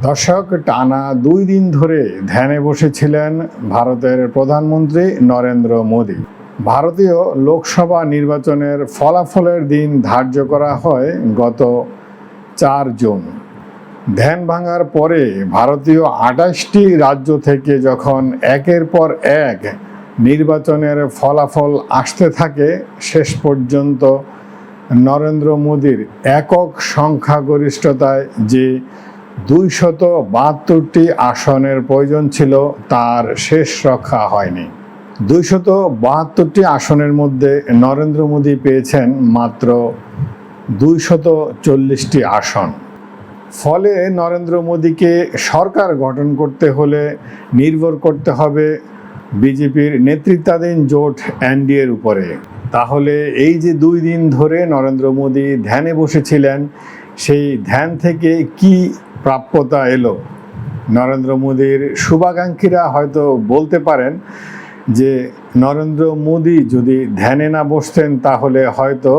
দর্শক, টানা দুই দিন ধরে ধ্যানে বসেছিলেন ভারতের প্রধানমন্ত্রী নরেন্দ্র মোদী। ভারতীয় লোকসভা নির্বাচনের ফলাফলের দিন ধার্য করা হয় গত চার জুন। ধ্যান ভাঙার পরে ভারতীয় আঠাশটি রাজ্য থেকে যখন একের পর এক নির্বাচনের ফলাফল আসতে থাকে, শেষ পর্যন্ত নরেন্দ্র মোদীর একক সংখ্যাগরিষ্ঠতায় যে দুইশত বাহাত্তরটি আসনের প্রয়োজন ছিল, তার শেষ রক্ষা হয়নি। দুইশত বাহাত্তরটি আসনের মধ্যে নরেন্দ্র মোদী পেয়েছেন মাত্র দুইশত চল্লিশটি আসন। ফলে নরেন্দ্র মোদীকে সরকার গঠন করতে হলে নির্ভর করতে হবে বিজেপির নেতৃত্বাধীন জোট এনডিএর উপরে। তাহলে এই যে দুই দিন ধরে নরেন্দ্র মোদী ধ্যানে বসেছিলেন, সেই ধ্যান থেকে কি প্রাপ্যতা এলো। নরেন্দ্র মোদীর শুভাকাঙ্ক্ষীরা হয়তো বলতে পারেন যে, নরেন্দ্র মোদী যদি ধ্যানে না বসতেন তাহলে হয়তো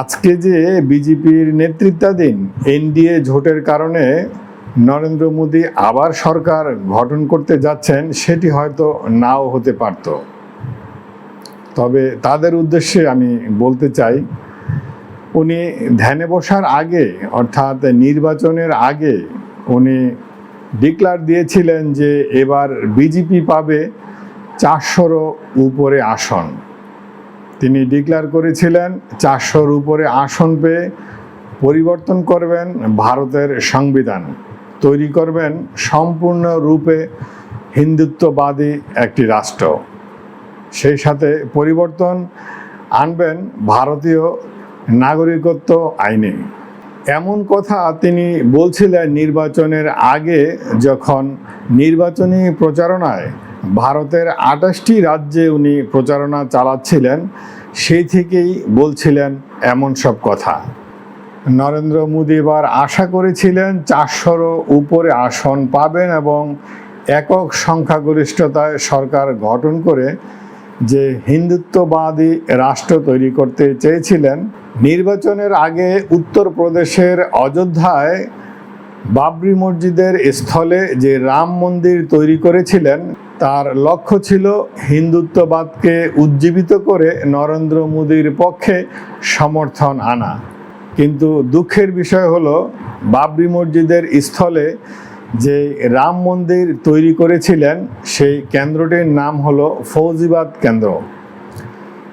আজকে যে বিজেপির নেতৃত্বাধীন এনডিএ জোটের কারণে নরেন্দ্র মোদী আবার সরকার গঠন করতে যাচ্ছেন, সেটি হয়তো নাও হতে পারত। তবে তাদের উদ্দেশ্যে আমি বলতে চাই, উনি ধ্যানে বসার আগে, অর্থাৎ নির্বাচনের আগে উনি ডিক্লার দিয়েছিলেন যে এবার বিজেপি পাবে চারশোরও উপরে আসন। তিনি ডিক্লার করেছিলেন, চারশোর উপরে আসন পেয়ে পরিবর্তন করবেন ভারতের সংবিধান। তৈরি করবেন সম্পূর্ণ রূপে হিন্দুত্ববাদী একটি রাষ্ট্র। সেই সাথে পরিবর্তন আনবেন ভারতীয় নাগরিকত্ব আইনে। এমন কথা তিনি বলছিলেন নির্বাচনের আগে যখন নির্বাচনী প্রচারণায় ভারতের আঠাশটি রাজ্যে উনি প্রচারণা চালাচ্ছিলেন, সেই থেকেই বলছিলেন এমন সব কথা। নরেন্দ্র মোদী এবার আশা করেছিলেন চারশোরও উপরে আসন পাবেন এবং একক সংখ্যাগরিষ্ঠতায় সরকার গঠন করে যে হিন্দুত্ববাদী রাষ্ট্র তৈরি করতে চেয়েছিলেন, নির্বাচনের আগে উত্তরপ্রদেশের অযোধ্যায় বাবরি মসজিদের স্থলে যে রাম মন্দির তৈরি করেছিলেন, তার লক্ষ্য ছিল হিন্দুত্ববাদকে উজ্জীবিত করে নরেন্দ্র মোদীর পক্ষে সমর্থন আনা। কিন্তু দুঃখের বিষয় হলো, বাবরি মসজিদের স্থলে যে রাম মন্দির তৈরি করেছিলেন, সেই কেন্দ্রটির নাম হলো ফৌজিবাদ কেন্দ্র।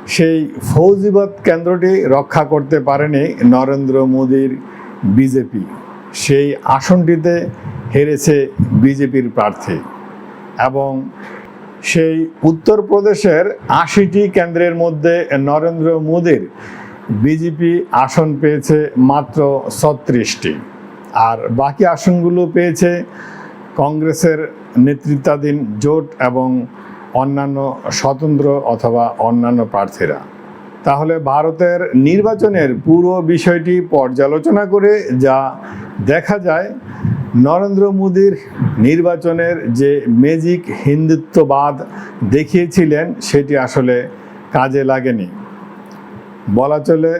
সেই ফৌজিবাদ কেন্দ্রটি রক্ষা করতে পারেনি নরেন্দ্র মোদীর বিজেপি। সেই আসনটিতে হেরেছে বিজেপির প্রার্থী এবং সেই উত্তরপ্রদেশের আশিটি কেন্দ্রের মধ্যে নরেন্দ্র মোদীর বিজেপি আসন পেয়েছে মাত্র ছত্রিশটি। আর বাকি আসনগুলো পেয়েছে কংগ্রেসের নেতৃত্বাধীন জোট এবং অন্যান্য স্বতন্ত্র অথবা অন্যান্য প্রার্থীরা। তাহলে ভারতের নির্বাচনের পুরো বিষয়টি পর্যালোচনা করে যা দেখা যায়, নরেন্দ্র মোদীর নির্বাচনের যে ম্যাজিক হিন্দুত্ববাদ দেখিয়েছিলেন, সেটি আসলে কাজে লাগেনি। বলা চলে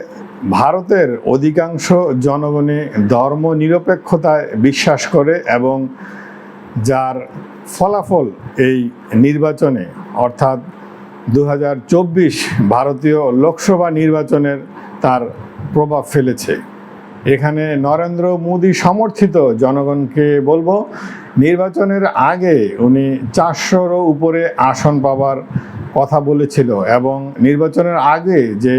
ভারতের অধিকাংশ জনগণে ধর্ম নিরপেক্ষতায় বিশ্বাস করে এবং যার ফলাফল এই নির্বাচনে, অর্থাৎ দু হাজার চব্বিশ ভারতীয় লোকসভা নির্বাচনের তার প্রভাব ফেলেছে। এখানে নরেন্দ্র মোদী সমর্থিত জনগণকে বলব, নির্বাচনের আগে উনি চারশোরও উপরে আসন পাবার কথা বলেছিল এবং নির্বাচনের আগে যে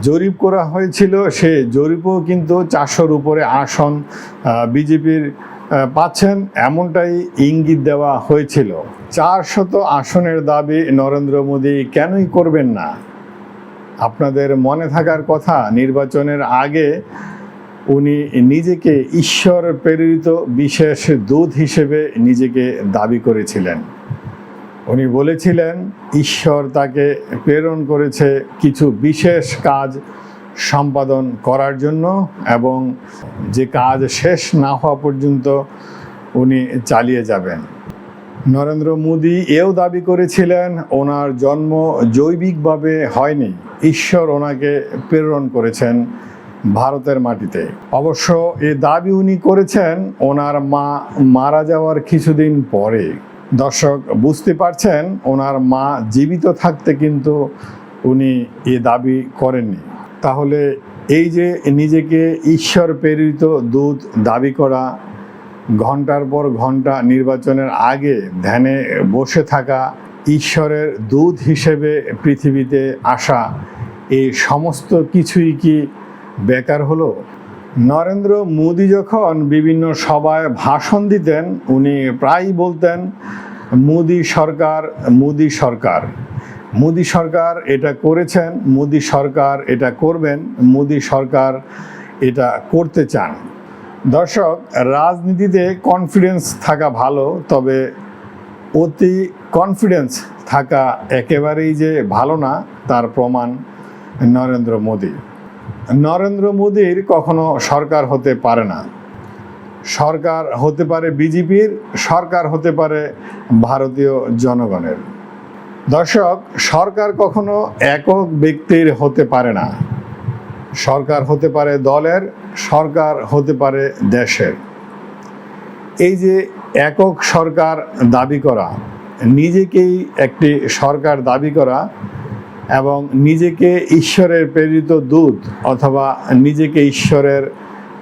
জরিপ করা হয়েছিল, সে জরিপও কিন্তু চারশোর উপরে আসন বিজেপির পাচ্ছেন, এমনটাই ইঙ্গিত দেওয়া হয়েছিল। চারশত আসনের দাবি নরেন্দ্র মোদী কেনই করবেন না? আপনাদের মনে থাকার কথা, নির্বাচনের আগে উনি নিজেকে ঈশ্বর প্রেরিত বিশেষ দূত হিসেবে নিজেকে দাবি করেছিলেন। উনি বলেছিলেন, ঈশ্বর তাকে প্রেরণ করেছে কিছু বিশেষ কাজ সম্পাদন করার জন্য এবং যে কাজ শেষ না হওয়া পর্যন্ত উনি চালিয়ে যাবেন। নরেন্দ্র মোদী এও দাবি করেছিলেন, ওনার জন্ম জৈবিকভাবে হয়নি। ঈশ্বর ওনাকে প্রেরণ করেছেন ভারতের মাটিতে। অবশ্য এ দাবি উনি করেছেন, ওনার মা মারা যাওয়ার কিছুদিন পরে। দর্শক, বুঝতে পারছেন, ওনার মা জীবিত থাকতে কিন্তু উনি এ দাবি করেননি। তাহলে এই যে নিজেকে ঈশ্বর প্রেরিত দূত দাবি করা, ঘণ্টার পর ঘণ্টা নির্বাচনের আগে ধ্যানে বসে থাকা, ঈশ্বরের দূত হিসেবে পৃথিবীতে আসা এই সমস্ত কিছুই কি বেকার হলো? নরেন্দ্র মোদী যখন বিভিন্ন সভায় ভাষণ দিতেন, উনি প্রায়ই বলতেন, মোদী সরকার মোদী সরকার। মোদী সরকার এটা করেছেন, মোদী সরকার এটা করবেন, মোদী সরকার এটা করতে চান। দর্শক, রাজনীতিতে কনফিডেন্স থাকা ভালো, তবে অতি কনফিডেন্স থাকা একেবারেই যে ভালো না, তার প্রমাণ নরেন্দ্র মোদী। নরেন্দ্র মোদীর কখনো সরকার হতে পারে না। সরকার হতে পারে বিজেপির, সরকার হতে পারে ভারতীয় জনগণের। দর্শক, সরকার কখনো একক ব্যক্তির হতে পারে না। সরকার হতে পারে দলের, সরকার হতে পারে দেশের। এই যে একক সরকার দাবি করা, নিজেকেই একটি সরকার দাবি করা এবং নিজেকে ঈশ্বরের প্রেরিত দূত অথবা নিজেকে ঈশ্বরের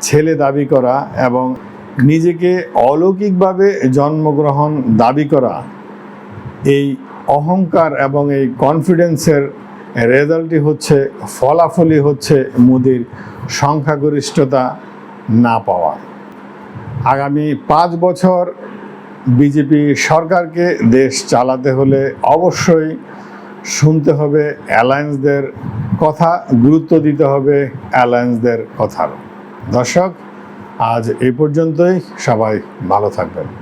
ছেলে দাবি করা এবং নিজেকে অলৌকিকভাবে জন্মগ্রহণ দাবি করা, এই অহংকার এবং এই কনফিডেন্সের রেজাল্টই হচ্ছে, ফলাফলই হচ্ছে মোদির সংখ্যাগরিষ্ঠতা না পাওয়া। আগামী পাঁচ বছর বিজেপি সরকারকে দেশ চালাতে হলে অবশ্যই শুনতে হবে অ্যালায়েন্সদের কথা, গুরুত্ব দিতে হবে অ্যালায়েন্সদের কথার দর্শক, আজ এই পর্যন্তই। সবাই ভালো থাকবেন।